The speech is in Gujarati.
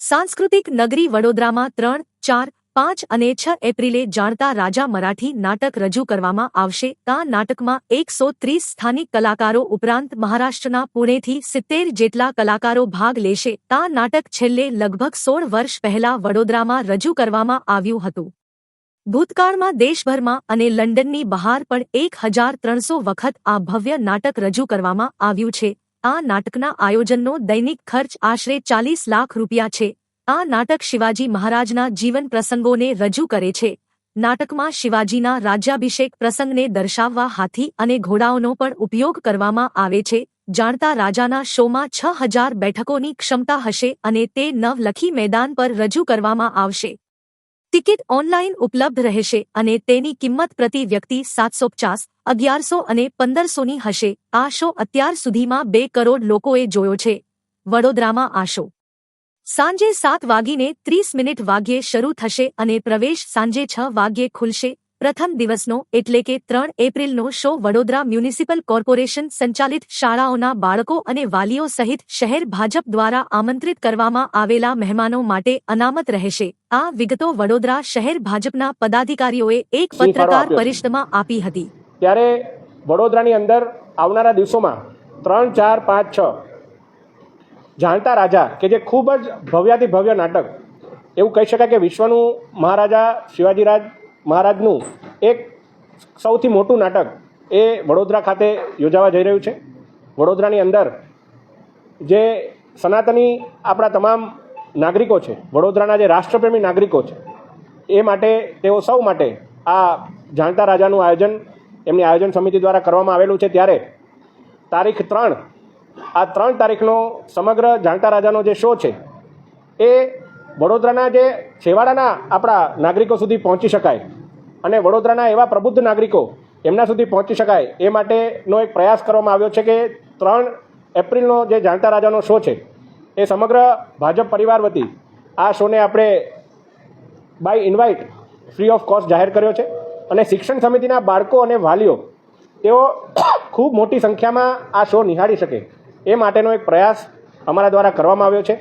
સાંસ્કૃતિક નગરી વડોદરામાં ત્રણ, ચાર, પાંચ અને છ એપ્રિલે જાણતા રાજા મરાઠી નાટક રજૂ કરવામાં આવશે. આ નાટકમાં એકસો ત્રીસ સ્થાનિક કલાકારો ઉપરાંત મહારાષ્ટ્રના પુણેથી સિત્તેર જેટલા કલાકારો ભાગ લેશે. આ નાટક છેલ્લે લગભગ સોળ વર્ષ પહેલા વડોદરામાં રજૂ કરવામાં આવ્યું હતું. ભૂતકાળમાં દેશભરમાં અને લંડનની બહાર પણ એક હજાર ત્રણસો વખત આ ભવ્ય નાટક રજૂ કરવામાં આવ્યું છે. આ નાટકના આયોજનનો દૈનિક ખર્ચ આશરે ચાલીસ લાખ રૂપિયા છે. આ નાટક શિવાજી મહારાજના જીવન પ્રસંગોને રજૂ કરે છે. નાટકમાં શિવાજીના રાજ્યાભિષેક પ્રસંગને દર્શાવવા હાથી અને ઘોડાઓનો પણ ઉપયોગ કરવામાં આવે છે. જાણતા રાજાના શોમાં છ હજાર બેઠકોની ક્ષમતા હશે અને તે નવલખી મેદાન પર રજૂ કરવામાં આવશે. ટિકિટ ઓનલાઈન ઉપલબ્ધ રહેશે અને તેની કિંમત પ્રતિ વ્યક્તિ સાતસો પચાસ, અગિયારસો અને પંદરસોની હશે. આ શો અત્યાર સુધીમાં બે કરોડ લોકોએ જોયો છે. વડોદરામાં આ શો સાંજે સાત વાગીને ત્રીસ મિનિટ વાગ્યે શરૂ થશે અને પ્રવેશ સાંજે છ વાગ્યે ખુલશે. પ્રથમ દિવસનો એટલે કે ત્રણ એપ્રિલનો શો વડોદરા મ્યુનિસિપલ કોર્પોરેશન સંચાલિત શાળાઓના બાળકો અને વાલીઓ સહિત શહેર ભાજપ દ્વારા આમંત્રિત કરવામાં આવેલા મહેમાનો માટે અનામત રહેશે. આ વિગતો વડોદરા શહેર ભાજપના પદાધિકારીઓએ એક પત્રકાર પરિષદમાં આપી હતી. ત્યારે વડોદરાની અંદર આવનારા દિવસોમાં ત્રણ ચાર પાંચ છ જાણતા રાજા કે જે ખૂબ જ ભવ્યાતિ ભવ્ય નાટક એવું કહી શકાય કે વિશ્વનું મહારાજા શિવાજીરાજ મહારાજનું એક સૌથી મોટું નાટક એ વડોદરા ખાતે યોજાવા જઈ રહ્યું છે. વડોદરાની અંદર જે સનાતની આપણા તમામ નાગરિકો છે, વડોદરાના જે રાષ્ટ્રપ્રેમી નાગરિકો છે, એ માટે, તેઓ સૌ માટે આ જાણતા રાજાનું આયોજન, એમની આયોજન સમિતિ દ્વારા કરવામાં આવેલું છે. ત્યારે તારીખ ત્રણ, આ ત્રણ તારીખનો સમગ્ર જાણતા રાજાનો જે શો છે, એ વડોદરાના જે છેવાડાના આપણા નાગરિકો સુધી પહોંચી શકાય અને વડોદરાના એવા પ્રબુદ્ધ નાગરિકો એમના સુધી પહોંચી શકાય એ માટેનો એક પ્રયાસ કરવામાં આવ્યો છે કે ત્રણ એપ્રિલનો જે જાણતા રાજાનો શો છે એ સમગ્ર ભાજપ પરિવાર વતી આ શોને આપણે by invite free of cost જાહેર કર્યો છે અને શિક્ષણ સમિતિના બાળકો અને વાલીઓ તેઓ ખૂબ મોટી સંખ્યામાં આ શો નિહાળી શકે એ માટેનો એક પ્રયાસ અમારા દ્વારા કરવામાં આવ્યો છે.